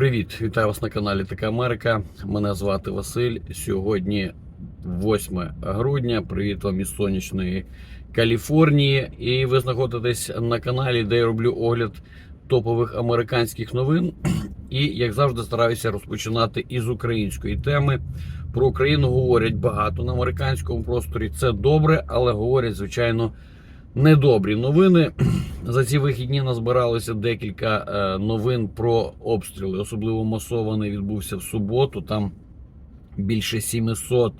Привіт, вітаю вас на каналі Така Америка. Мене звати Василь. Сьогодні 8 грудня. Привіт вам із сонячної Каліфорнії. І ви знаходитесь на каналі, де я роблю огляд топових американських новин. І як завжди стараюся розпочинати із української теми. Про Україну говорять багато на американському просторі. Це добре, але говорять, звичайно, недобрі новини. За ці вихідні назбиралося декілька е, новин про обстріли. Особливо масований відбувся в суботу. Там більше 700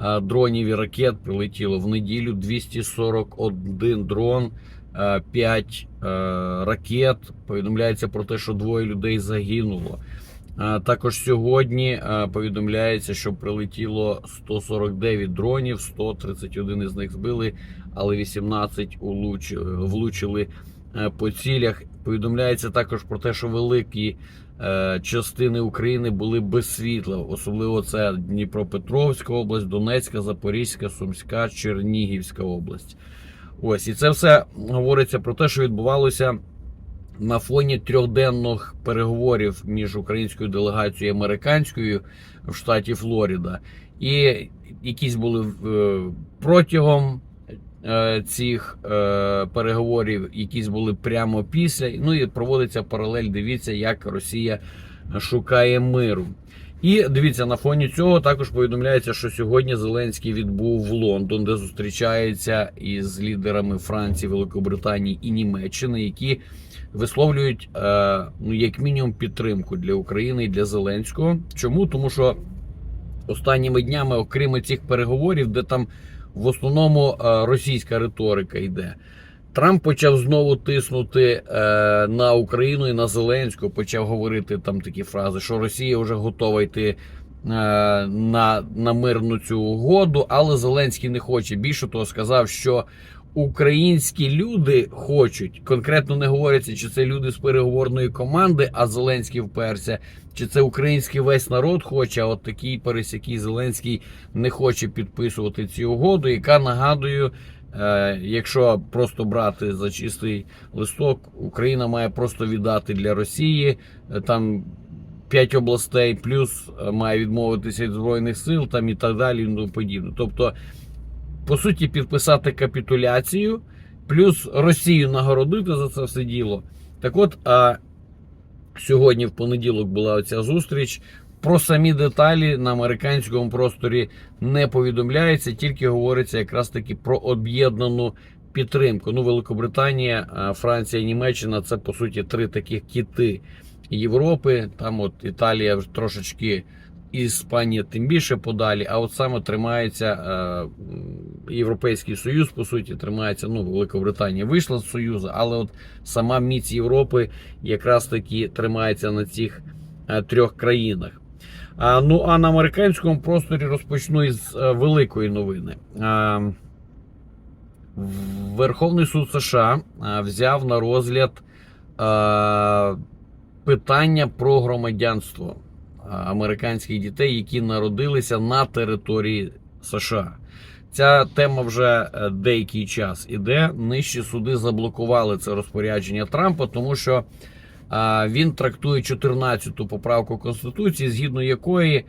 е, дронів і ракет прилетіло в неділю. 241 дрон, 5 ракет. Повідомляється про те, що двоє людей загинуло. Також сьогодні повідомляється, що прилетіло 149 дронів, 131 із них збили, але 18 влучили е, по цілях. Повідомляється також про те, що великі е, частини України були без світла. Особливо це Дніпропетровська область, Донецька, Запорізька, Сумська, Чернігівська область. Ось і це все говориться про те, що відбувалося на фоні трьохденних переговорів між українською делегацією і американською в штаті Флорида. І якісь були е, протягом е, цих е, переговорів, якісь були прямо після. Ну і проводиться паралель. Дивіться, як Росія шукає миру. І дивіться, на фоні цього також повідомляється, що сьогодні Зеленський відбув в Лондон, де зустрічається із лідерами Франції, Великобританії і Німеччини, які висловлюють е, ну як мінімум підтримку для України і для Зеленського. Чому? Тому що останніми днями, окрім цих переговорів, де там в основному е, російська риторика йде. Трамп почав знову тиснути е, на Україну і на Зеленського. Почав говорити там такі фрази, що Росія вже готова йти е, на, на мирну цю угоду, але Зеленський не хоче. Більше того, сказав, що українські люди хочуть. Конкретно не говориться, чи це люди з переговорної команди, а Зеленський вперся, чи це український весь народ хоче. А от такий пересякий Зеленський не хоче підписувати цю угоду, яка нагадую. Е, Якщо просто брати за чистий листок, Україна має просто віддати для Росії е, там 5 областей, плюс е, має відмовитися від збройних сил, там і так далі, і тому подібне. Тобто, по суті, підписати капітуляцію, плюс Росію нагородити за це все діло. Так от, а сьогодні в понеділок була оця зустріч. Про самі деталі на американському просторі не повідомляється, тільки говориться якраз таки про об'єднану підтримку. Ну, Великобританія, Франція, Німеччина це по суті три таких кіти Європи. Там от Італія трошечки Іспанія тим більше подалі. А от саме тримається е, Європейський Союз, по суті, тримається. Ну, Великобританія вийшла з Союзу, але от сама міць Європи якраз таки тримається на цих е, трьох країнах. Ну а на американському просторі розпочну із е, великої новини. Верховний суд США взяв на розгляд питання про громадянство американських дітей, які народилися на території США. Ця тема вже е, деякий час іде. Нижчі суди заблокували це розпорядження Трампа, тому що а, він трактує 14-ту поправку Конституції, згідно якої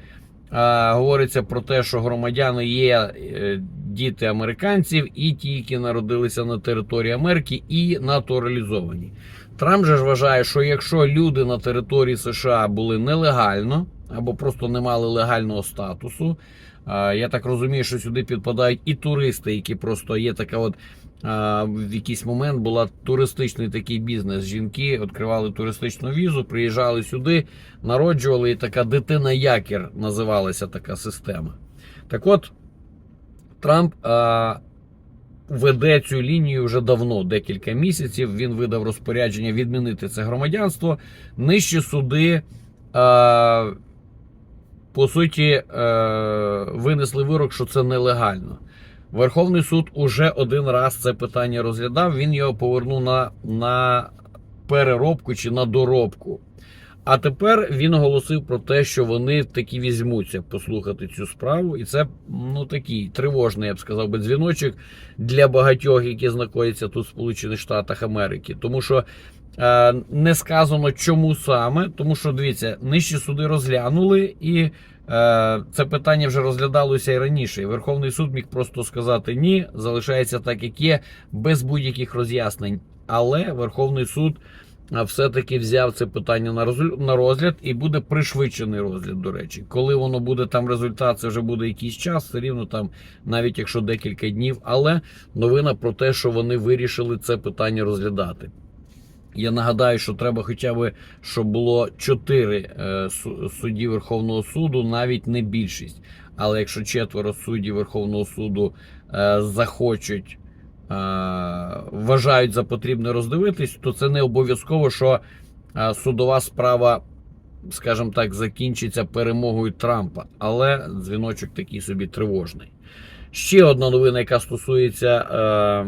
а, говориться про те, що громадяни є е, діти американців і ті, які народилися на території Америки, і натуралізовані. Трамп же ж вважає, що якщо люди на території США були нелегально або просто не мали легального статусу, я так розумію, що сюди підпадають і туристи, які просто є така от. В якийсь момент була туристичний такий бізнес. Жінки відкривали туристичну візу, приїжджали сюди, народжували і така дитина якір називалася така система. Так от Трамп веде цю лінію вже давно, декілька місяців. Він видав розпорядження відмінити це громадянство. Нижчі суди. А, по суті, е, винесли вирок, що це нелегально. Верховний суд уже один раз це питання розглядав. Він його повернув на, на переробку чи на доробку. А тепер він оголосив про те, що вони таки візьмуться послухати цю справу, і це ну такий тривожний, я б сказав, би дзвіночок для багатьох, які знаходяться тут в Сполучених Штатах Америки, тому що Не сказано, чому саме, тому що дивіться, нижчі суди розглянули, і е, це питання вже розглядалося і раніше. Верховний суд міг просто сказати ні, залишається так, як є, без будь-яких роз'яснень. Але Верховний суд все-таки взяв це питання на розгляд і буде пришвидшений розгляд, до речі. Коли воно буде там результат, це вже буде якийсь час, все рівно там, навіть якщо декілька днів. Але новина про те, що вони вирішили це питання розглядати. Я нагадаю, що треба хоча б, щоб було 4 судді Верховного суду, навіть не більшість. Але якщо четверо суддів Верховного суду е, захочуть, е, вважають за потрібне роздивитись, то це не обов'язково, що е, судова справа, скажімо так, закінчиться перемогою Трампа. Але дзвіночок такий собі тривожний. Ще одна новина, яка стосується е,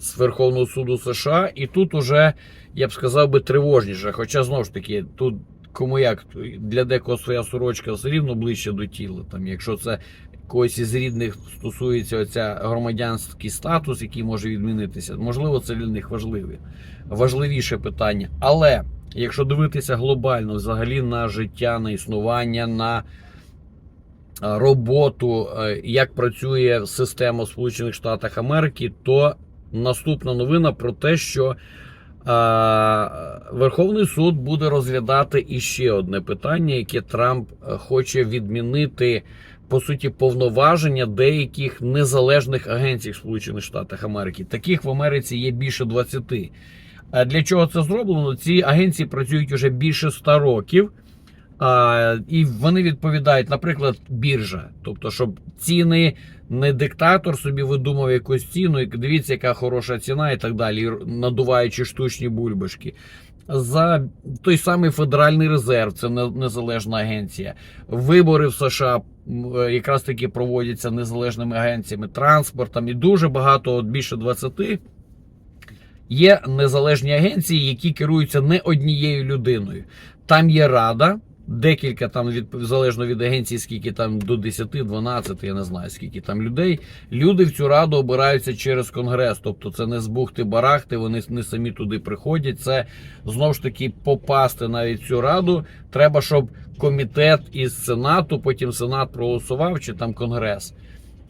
з Верховного суду США, і тут уже, я б сказав би, тривожніше. Хоча знову ж таки, тут кому як для декого своя сорочка все рівно ближче до тіла. Там, якщо це когось із рідних стосується оця громадянський статус, який може відмінитися, можливо, це для них важливе, важливіше питання. Але якщо дивитися глобально, взагалі на життя, на існування, на роботу, е, як працює система в Сполучених Штатах Америки, то наступна новина про те, що Верховний суд буде розглядати іще одне питання, яке Трамп е, хоче відмінити. По суті, повноваження деяких незалежних агенцій Сполучених Штатах Америки. Таких в Америці є більше 20. А для чого це зроблено? Ці агенції працюють уже більше 100 років. А, і вони відповідають, наприклад, біржа. Тобто, щоб ціни не диктатор собі видумав якусь ціну, і дивіться, яка хороша ціна, і так далі, надуваючи штучні бульбашки. За той самий Федеральний резерв, це незалежна агенція. Вибори в США е, якраз таки проводяться незалежними агенціями, транспортом і дуже багато, от більше 20 є незалежні агенції, які керуються не однією людиною. Там є рада, декілька там від залежно від агенції, скільки там до 10-12, я не знаю, скільки там людей. Люди в цю раду обираються через конгрес. Тобто це не з бухти барахти, вони не самі туди приходять. Це знову ж таки попасти навіть цю раду. Треба, щоб комітет із сенату, потім сенат проголосував, чи там конгрес.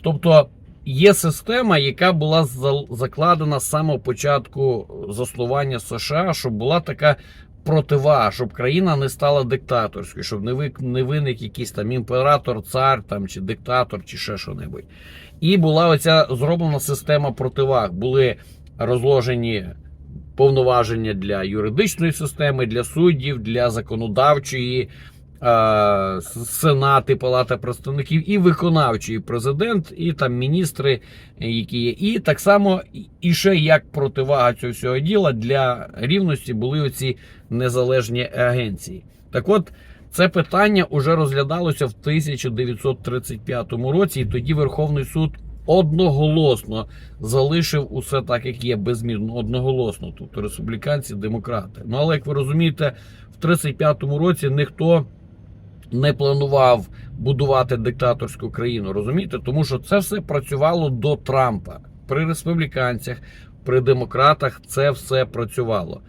Тобто. Є система, яка була закладена з самого початку заснування США, щоб була така противага, щоб країна не стала диктаторською, щоб не вик- не виник якийсь там імператор, цар там чи диктатор, чи ще що-небудь. І була оця зроблена система противаг. Були розложені повноваження для юридичної системи, для суддів, для законодавчої. Е, Сенати, Палата представників і виконавчий президент, і там міністри, які є. І так само і- і ще як противага цього всього діла для рівності були оці незалежні агенції. Так от, це питання вже розглядалося в 1935 році, і тоді Верховний суд одноголосно залишив усе так, як є, без змін. Ну, одноголосно, тобто республіканці, демократи. Ну але як ви розумієте, в 35-му році ніхто не планував будувати диктаторську країну, розумієте? Тому що це все працювало до Трампа. При республіканцях, при демократах це все працювало.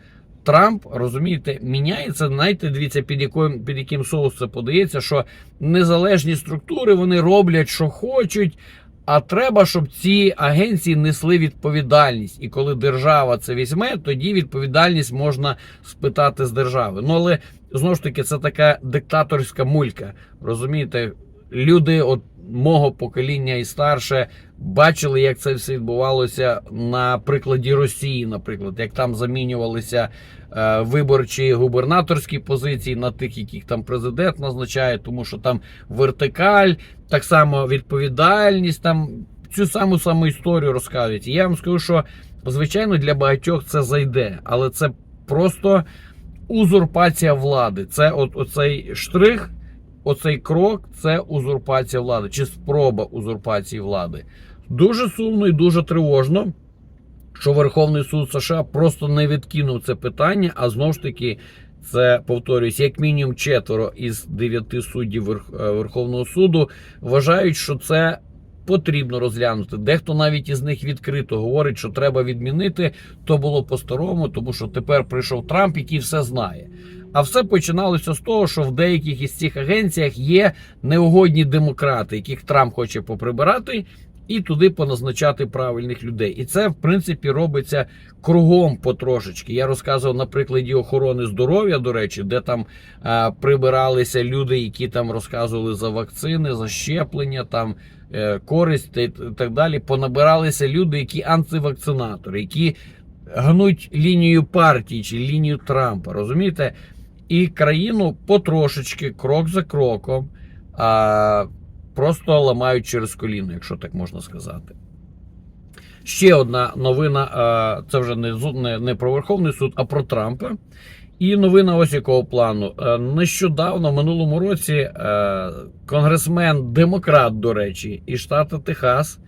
Трамп, розумієте, міняється. Знаєте, дивіться, під яким, під яким соус це подається, що незалежні структури вони роблять, що хочуть. А треба, щоб ці агенції несли відповідальність. І коли держава це візьме, тоді відповідальність можна спитати з держави. Ну але знову ж таки, це така диктаторська мулька. Розумієте, люди от мого покоління і старше бачили, як це все відбувалося на прикладі Росії, наприклад, як там замінювалися е, виборчі губернаторські позиції на тих, яких там президент назначає, тому що там вертикаль, так само відповідальність, там цю саму саму історію розказують. І я вам скажу, що звичайно для багатьох це зайде, але це просто узурпація влади. Це от оцей штрих, оцей крок це узурпація влади чи спроба узурпації влади. Дуже сумно і дуже тривожно, що Верховний суд США просто не відкинув це питання, а знову ж таки. Це повторюсь, як мінімум четверо із дев'яти суддів е, Верховного суду вважають, що це потрібно розглянути. Дехто навіть із них відкрито говорить, що треба відмінити. То було по-старому, тому що тепер прийшов Трамп, який все знає. А все починалося з того, що в деяких із цих агенціях є неугодні демократи, яких Трамп хоче поприбирати. І туди поназначати правильних людей. І це, в принципі, робиться кругом потрошечки. Я розказував на прикладі охорони здоров'я, до речі, де там е, прибиралися люди, які там розказували за вакцини, за щеплення, там е, користь і так далі. Понабиралися люди, які антивакцинатори, які гнуть лінію партії чи лінію Трампа. Розумієте? І країну потрошечки, крок за кроком. А, просто ламають через коліно, якщо так можна сказати. Ще одна новина: а, це вже не, не, не про Верховний суд, а про Трампа. І новина ось якого плану. Е, Нещодавно, в минулому році, е, конгресмен, демократ, до речі, із штату Техас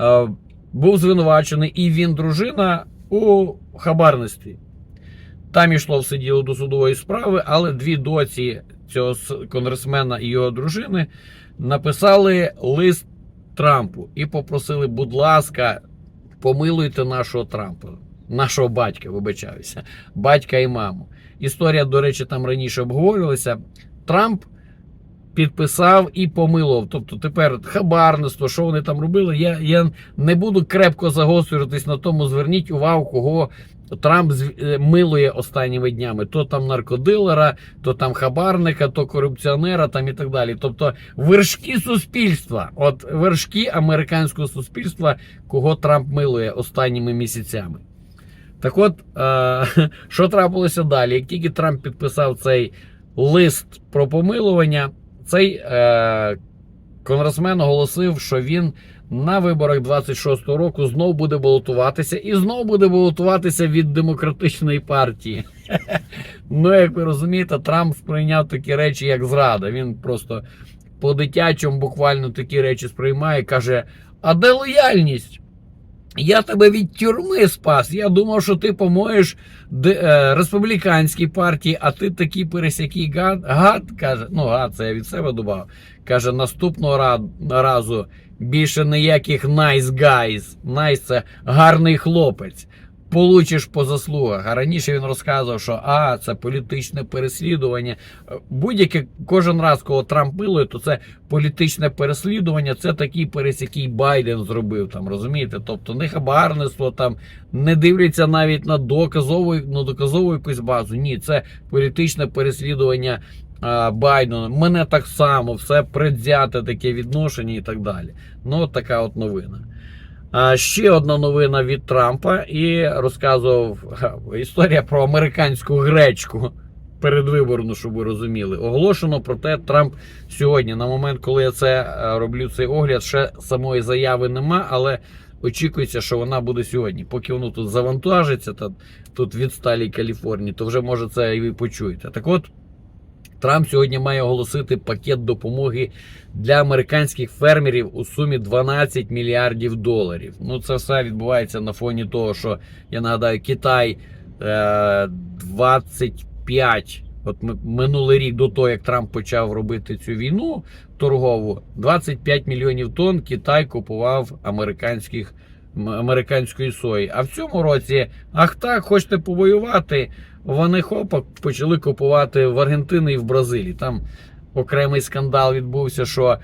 е, був звинувачений і він дружина у хабарництві. Там йшло все діло до судової справи, але дві доці цього конгресмена і його дружини написали лист Трампу і попросили, будь ласка, помилуйте нашого Трампа, нашого батька, вибачаюся, батька і маму. Історія, до речі, там раніше обговорювалася. Трамп підписав і помилував. Тобто тепер хабарництво, що вони там робили, я, я не буду крепко загострюватись на тому. Зверніть увагу, кого Трамп е, милує останніми днями. То там наркодилера, то там хабарника, то корупціонера, там і так далі. Тобто вершки суспільства, от вершки американського суспільства, кого Трамп милує останніми місяцями. Так от, е, що трапилося далі? Як тільки Трамп підписав цей лист про помилування, цей е, конгресмен оголосив, що він на виборах 26-го року знов буде балотуватися і знов буде балотуватися від демократичної партії. Ну, як ви розумієте, Трамп сприйняв такі речі, як зрада. Він просто по-дитячому буквально такі речі сприймає, каже: а де лояльність? Я тебе від тюрми спас. Я думав, що ти помоєш е, республіканській партії, а ти такий пересякий гад, гад каже. Ну, гад, це я від себе дубав. Каже, наступного разу більше ніяких nice guys. Nice – це гарний хлопець. Получиш по заслугах. А раніше він розказував, що а, це політичне переслідування. Будь-яке кожен раз, кого Трамп милує, то це політичне переслідування. Це такий перес, який Байден зробив. Там розумієте? Тобто не хабарництво, там не дивляться навіть на доказову, на доказову якусь базу. Ні, це політичне переслідування а, Байдена. Мене так само, все предвзяте таке відношення і так далі. Ну, от така от новина. Ще одна новина від Трампа і розказував історія про американську гречку передвиборну, щоб ви розуміли. Оголошено про те, Трамп сьогодні, на момент, коли я це е, роблю цей огляд, ще самої заяви нема, але очікується, що вона буде сьогодні. Поки воно тут завантажиться, та тут в відсталій Каліфорнії, то вже може це і ви почуєте. Так от. Трамп сьогодні має оголосити пакет допомоги для американських фермерів у сумі 12 мільярдів доларів. Ну, це все відбувається на фоні того, що я нагадаю, Китай е, 25. От ми- минулий рік до того, як Трамп почав робити цю війну торгову, 25 мільйонів тонн Китай купував американських американської сої. А в цьому році, ах так, хочете повоювати? Вони хопа почали купувати в Аргентині і в Бразилії. Там окремий скандал відбувся, що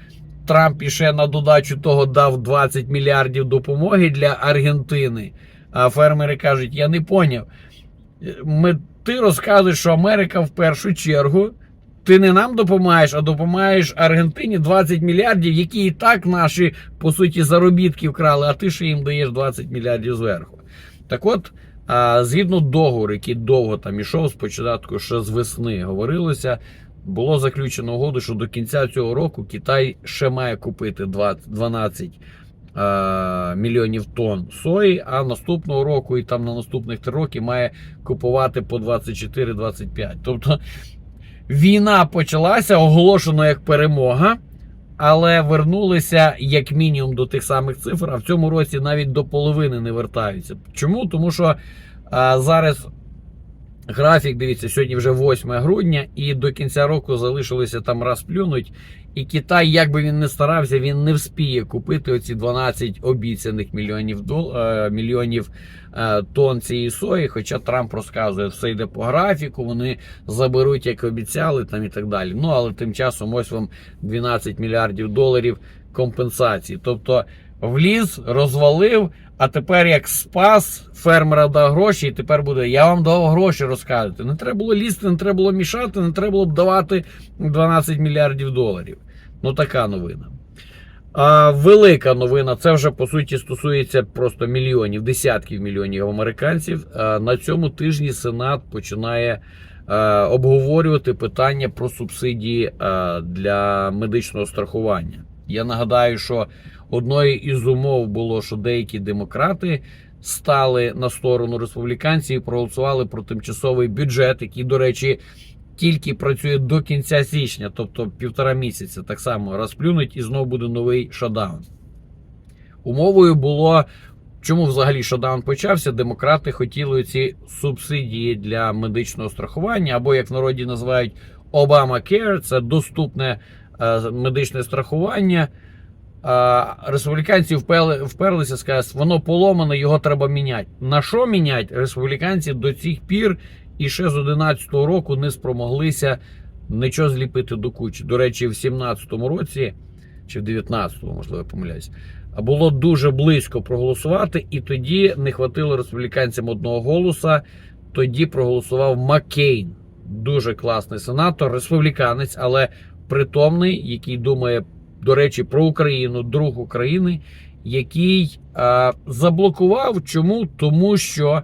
Трамп іще на додачу того дав 20 мільярдів допомоги для Аргентини. А фермери кажуть: я не поняв. Ми, ти розказуєш, що Америка в першу чергу. Ти не нам допомагаєш, а допомагаєш Аргентині 20 мільярдів, які і так наші, по суті, заробітки вкрали, а ти ще їм даєш 20 мільярдів зверху. Так от, згідно договору, який довго там ішов, спочатку ще з весни говорилося, було заключено угоду, що до кінця цього року Китай ще має купити 20 12 мільйонів тонн сої, а наступного року і там на наступних три роки має купувати по 24-25. Тобто війна почалася, оголошено як перемога. Але вернулися як мінімум до тих самих цифр, а в цьому році навіть до половини не вертаються. Чому? Тому що а, зараз графік, дивіться, сьогодні вже 8 грудня, і до кінця року залишилося там раз плюнуть, І Китай, як би він не старався, він не вспіє купити оці 12 обіцяних мільйонів дол... е, мільйонів е, тонн цієї сої. Хоча Трамп розказує, все йде по графіку, вони заберуть, як обіцяли, там і так далі. Ну але тим часом ось вам 12 мільярдів доларів компенсації. Тобто вліз, розвалив, а тепер як спас, фермера дав гроші, і тепер буде. Я вам дав гроші розказувати. Не треба було лізти, не треба було мішати, не треба було б давати 12 мільярдів доларів. Ну, така новина. А, велика новина, це вже по суті стосується просто мільйонів, десятків мільйонів американців. На цьому тижні Сенат починає обговорювати питання про субсидії для медичного страхування. Я нагадаю, що одною із умов було, що деякі демократи стали на сторону республіканців і проголосували про тимчасовий бюджет, який, до речі, тільки працює до кінця січня, тобто півтора місяця, так само розплюнуть і знову буде новий шатдаун. Умовою було, чому взагалі шатдаун почався. Демократи хотіли ці субсидії для медичного страхування, або як в народі називають Obamacare, це доступне е, медичне страхування. А, республіканці впели, вперлися, сказали, воно поломане, його треба міняти. На що міняти? Республіканці до цих пір і ще з 11-го року не спромоглися нічого зліпити до кучі. До речі, в 17-му році, чи в 19-му, можливо, я помиляюсь, було дуже близько проголосувати, і тоді не хватило республіканцям одного голоса. Тоді проголосував Маккейн. Дуже класний сенатор, республіканець, але притомний, який думає до речі, про Україну, друг України, який е, заблокував. Чому? Тому що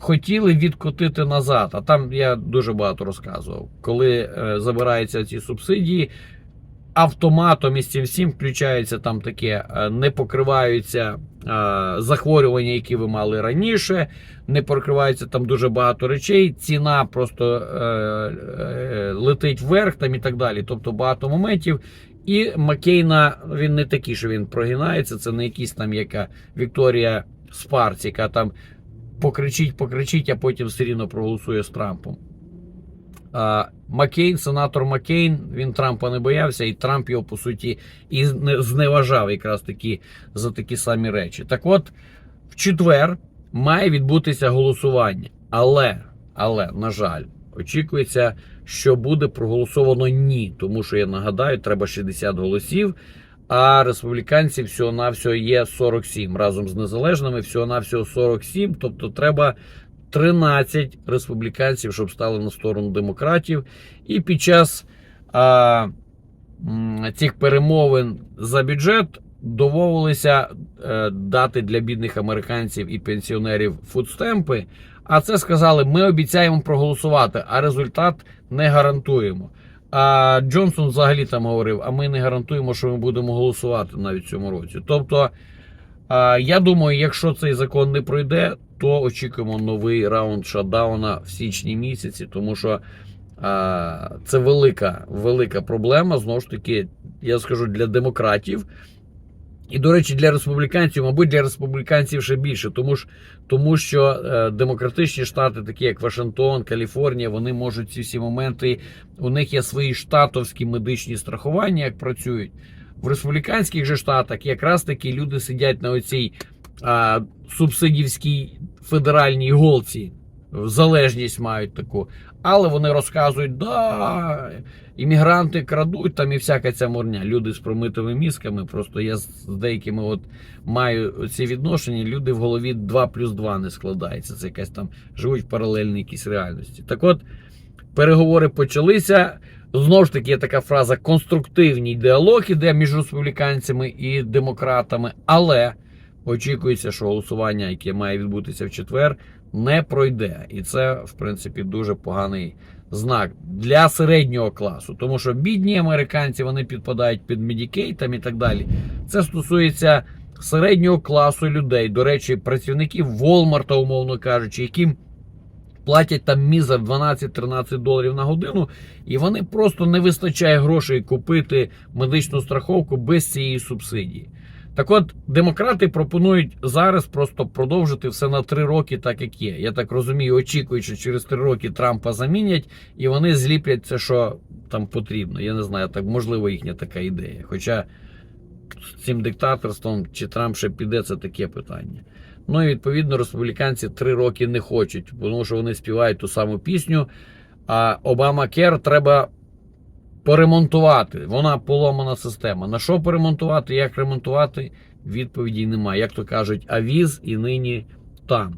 хотіли відкотити назад. А там я дуже багато розказував. Коли е, забираються ці субсидії, автоматом із цим всім включається там таке, е, не покриваються е, захворювання, які ви мали раніше, не покривається там дуже багато речей. Ціна просто е, летить вверх там і так далі. Тобто багато моментів. І Маккейна він не такий, що він прогинається. Це не якийсь там яка Вікторія Спарц, яка там покричить, покричить, а потім все рівно проголосує з Трампом. А, Маккейн, сенатор Маккейн, він Трампа не боявся, і Трамп його по суті і зневажав якраз таки за такі самі речі. Так от, в четвер має відбутися голосування. Але, але, на жаль, очікується, що буде проголосовано ні. Тому що я нагадаю, треба 60 голосів. А республіканців всього-навсього є 47 разом з незалежними, всього-навсього 47. Тобто треба 13 республіканців, щоб стали на сторону демократів. І під час а, цих перемовин за бюджет домовилися е, дати для бідних американців і пенсіонерів фудстемпи. А це сказали: ми обіцяємо проголосувати, а результат не гарантуємо. А Джонсон взагалі там говорив: а ми не гарантуємо, що ми будемо голосувати навіть в цьому році. Тобто, я думаю, якщо цей закон не пройде, то очікуємо новий раунд шатдауна в січні місяці, тому що це велика, велика проблема. Знову ж таки, я скажу для демократів. І, до речі, для республіканців, мабуть, для республіканців ще більше, тому ж, тому що е, демократичні штати, такі як Вашингтон, Каліфорнія, вони можуть ці всі моменти. У них є свої штатовські медичні страхування, як працюють в республіканських же штатах. Якраз таки люди сидять на оцій е, субсидівській федеральній голці. Залежність мають таку, але вони розказують, да, іммігранти крадуть там і всяка ця морня. Люди з промитими мізками. Просто я з деякими от маю ці відношення. Люди в голові 2 плюс 2 не складається. Це якась там живуть в паралельній якійсь реальності. Так от, переговори почалися. Знову ж таки, є така фраза конструктивний діалог іде між республіканцями і демократами, але очікується, що голосування, яке має відбутися в четвер, не пройде. І це, в принципі, дуже поганий знак для середнього класу. Тому що бідні американці вони підпадають під медікейтам і так далі. Це стосується середнього класу людей. До речі, працівників Walmart, умовно кажучи, яким. Платять там мізер 12-13 доларів на годину, і вони просто не вистачає грошей купити медичну страховку без цієї субсидії. Так от, демократи пропонують зараз просто продовжити все на три роки, так як є. Я так розумію, очікують, що через три роки Трампа замінять, і вони зліплять це, що там потрібно. Я не знаю, так можливо їхня така ідея. Хоча з цим диктаторством чи Трамп ще піде, це таке питання. Ну і відповідно республіканці три роки не хочуть, тому що вони співають ту саму пісню. А Обама Кер треба поремонтувати. Вона поломана система. На що поремонтувати, як ремонтувати? Відповіді немає. Як то кажуть, авіз і нині там.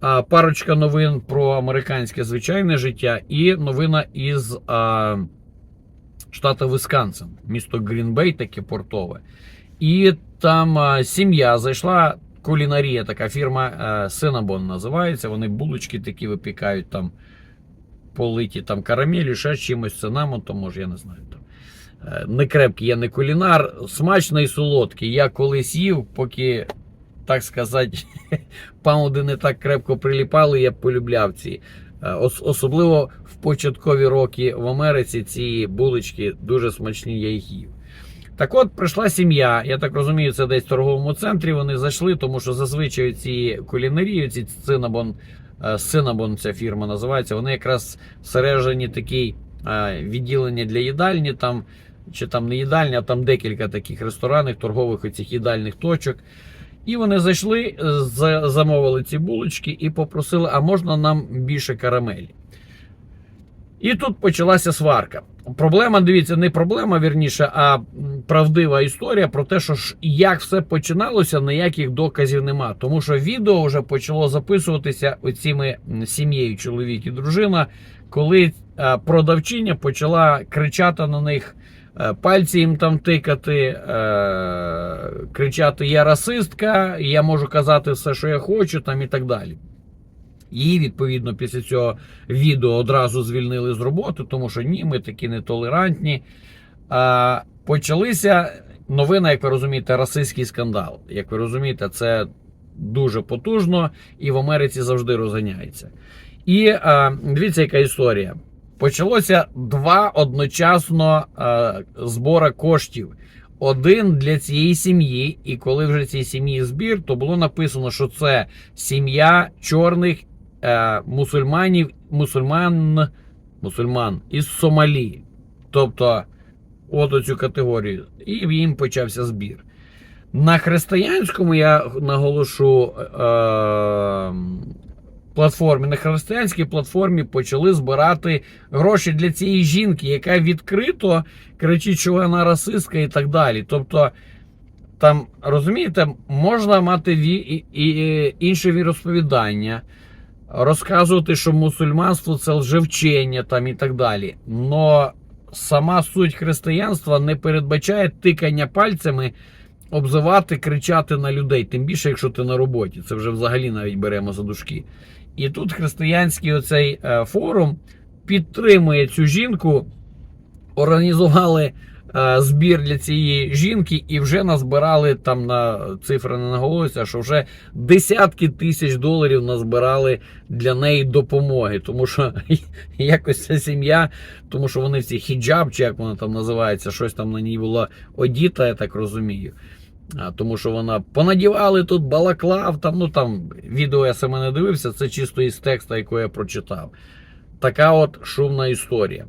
А, парочка новин про американське звичайне життя і новина із а, штату Висконсин, місто Грінбей, таке портове. І там сім'я зайшла. Кулінарія, така фірма Cinnabon називається. Вони булочки такі випікають там политі там карамелі, ще чимось цинамон, то може, я не знаю. Там. Е, Не крепкий, я не кулінар, смачний солодкий. Я колись їв, поки, так сказати, пауди не так крепко приліпали, я полюбляв ці. Е, Особливо в початкові роки в Америці ці булочки дуже смачні, я їх їв. Так от прийшла сім'я, я так розумію, це десь в торговому центрі. Вони зайшли, тому що зазвичай ці кулінарії, ці цинабон, Синабон ця фірма називається. Вони якраз всередині такий е, відділення для їдальні, там, чи там не їдальня, а там декілька таких ресторанів, торгових оцих їдальних точок. І вони зайшли, е, замовили ці булочки і попросили, а можна нам більше карамелі. І тут почалася сварка. Проблема, дивіться, не проблема, вірніше, а правдива історія про те, що ж як все починалося, ніяких доказів нема. Тому що відео вже почало записуватися оціми сім'єю, чоловік і дружина, коли продавчиня почала кричати на них, е, пальці їм там тикати, е, кричати: Я расистка, я можу казати все, що я хочу, там і так далі. Її, відповідно, після цього відео одразу звільнили з роботи, тому що ні, ми такі нетолерантні. А, почалися новина, як ви розумієте, расистський скандал. Як ви розумієте, це дуже потужно і в Америці завжди розганяється. І а, дивіться, яка історія. Почалося два одночасно а, збора коштів. Один для цієї сім'ї, і коли вже цій сім'ї збір, то було написано, що це сім'я чорних е, мусульманів, мусульман, мусульман із Сомалі. Тобто, от оцю категорію. І їм почався збір. На християнському я наголошу е, платформі, на християнській платформі почали збирати гроші для цієї жінки, яка відкрито кричить, що вона расистка і так далі. Тобто, там, розумієте, можна мати ві... і, і, інше віросповідання, розказувати, що мусульманство це лжевчення там і так далі. Но сама суть християнства не передбачає тикання пальцями, обзивати, кричати на людей, тим більше, якщо ти на роботі. Це вже взагалі навіть беремо за дужки. І тут християнський оцей е, форум підтримує цю жінку, організували збір для цієї жінки і вже назбирали там на цифри не наголоситься, що вже десятки тисяч доларів назбирали для неї допомоги. Тому що якось ця сім'я, тому що вони всі хіджаб, чи як вона там називається, щось там на ній було одіта, я так розумію. А, тому що вона понадівали тут балаклав, там, ну там відео я саме не дивився, це чисто із текста, який я прочитав. Така от шумна історія.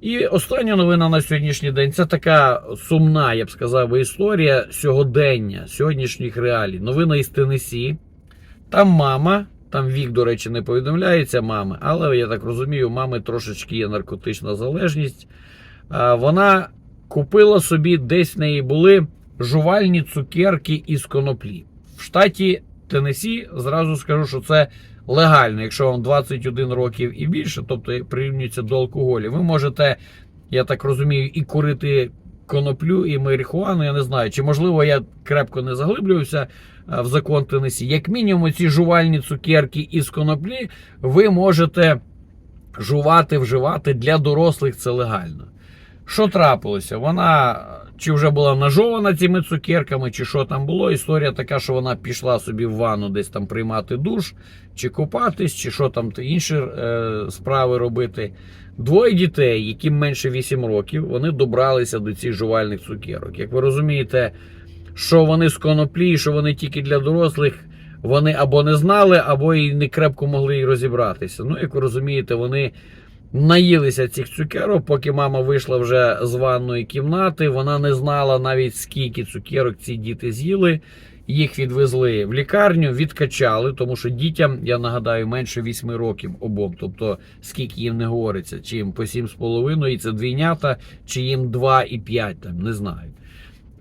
І остання новина на сьогоднішній день це така сумна, я б сказав, історія сьогодення, сьогоднішніх реалій. Новина із Теннессі. Там мама, там вік, до речі, не повідомляється мами, але я так розумію, у мами трошечки є наркотична залежність. Вона купила собі, десь в неї були жувальні цукерки із коноплі. В штаті Теннессі зразу скажу, що це легально, якщо вам 21 років і більше, тобто прирівнюється до алкоголю, ви можете, я так розумію, і курити коноплю, і марихуану, я не знаю. Чи можливо я крепко не заглиблювався е, в закон Теннессі. Як мінімум, ці жувальні цукерки із коноплі ви можете жувати, вживати для дорослих це легально. Що трапилося? Вона чи вже була нажована цими цукерками, чи що там було. Історія така, що вона пішла собі в ванну десь там приймати душ, чи купатись, чи що там інші е, справи робити. Двоє дітей, яким менше 8 років, вони добралися до цих жувальних цукерок. Як ви розумієте, що вони з коноплі, що вони тільки для дорослих, вони або не знали, або і не крепко могли розібратися. Ну, як ви розумієте, вони наїлися цих цукерок, поки мама вийшла вже з ванної кімнати. Вона не знала навіть скільки цукерок ці діти з'їли. Їх відвезли в лікарню, відкачали, тому що дітям, я нагадаю, менше 8 років обом. Тобто, скільки їм не говориться, чи їм по 7,5, і це двійнята, чи їм 2 і 5, там, не знаю.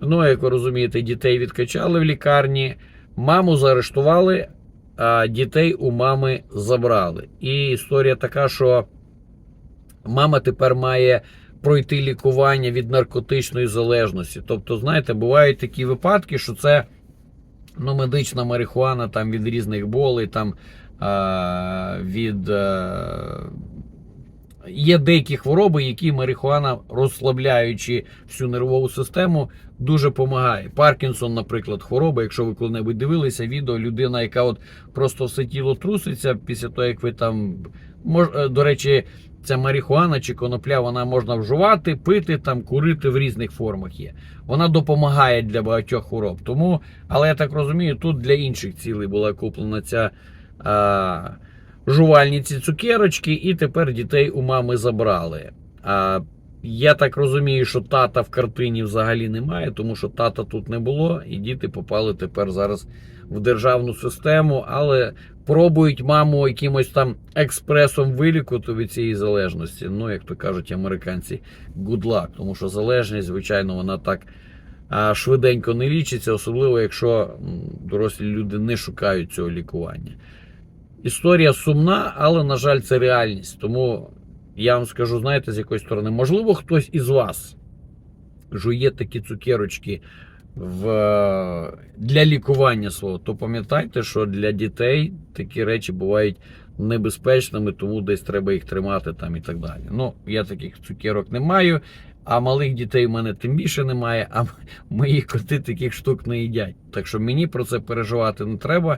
Ну, як ви розумієте, дітей відкачали в лікарні, маму заарештували, а дітей у мами забрали. І історія така, що мама тепер має пройти лікування від наркотичної залежності. Тобто, знаєте, бувають такі випадки, що це ну, медична марихуана там від різних болей, там від. Є деякі хвороби, які марихуана, розслабляючи всю нервову систему, дуже допомагає. Паркінсон, наприклад, хвороба. Якщо ви коли-небудь дивилися відео, людина, яка от просто все тіло труситься після того, як ви там мож, е, до речі, ця марихуана чи конопля, вона можна вживати, пити, там, курити в різних формах є. Вона допомагає для багатьох хвороб. Тому, але я так розумію, тут для інших цілей була куплена ця. Жувальні ці цукерочки, і тепер дітей у мами забрали. А я так розумію, що тата в картині взагалі немає, тому що тата тут не було, і діти попали тепер зараз в державну систему, але пробують маму якимось там експресом вилікувати від цієї залежності. Ну, як то кажуть американці, good luck, тому що залежність, звичайно, вона так. Швиденько не лічиться, особливо якщо дорослі люди не шукають цього лікування. Історія сумна, але, на жаль, це реальність. Тому я вам скажу, знаєте, з якої сторони, можливо, хтось із вас жує такі цукерочки в, для лікування свого, то пам'ятайте, що для дітей такі речі бувають небезпечними, тому десь треба їх тримати там і так далі. Ну, я таких цукерок не маю, а малих дітей в мене тим більше немає, а мої коти таких штук не їдять. Так що мені про це переживати не треба.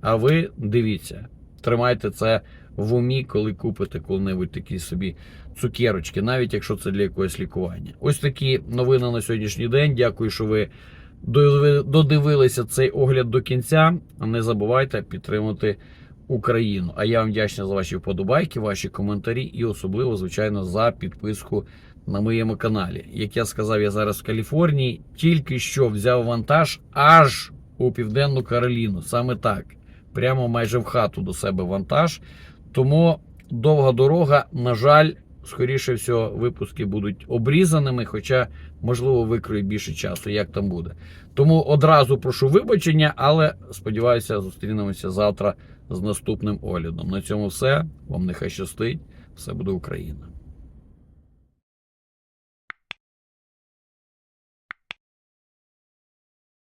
А ви дивіться, тримайте це в умі, коли купите коли-небудь такі собі цукерочки, навіть якщо це для якогось лікування. Ось такі новини на сьогоднішній день. Дякую, що ви додивилися цей огляд до кінця. Не забувайте підтримати Україну. А я вам вдячний за ваші вподобайки, ваші коментарі і особливо, звичайно, за підписку на моєму каналі. Як я сказав, я зараз в Каліфорнії, тільки що взяв вантаж аж у Південну Кароліну. Саме так. Прямо майже в хату до себе вантаж. Тому довга дорога, на жаль, скоріше всього, випуски будуть обрізаними, хоча, можливо, викрою більше часу, як там буде. Тому одразу прошу вибачення, але сподіваюся, зустрінемося завтра з наступним оглядом. На цьому все. Вам нехай щастить. Все буде Україна.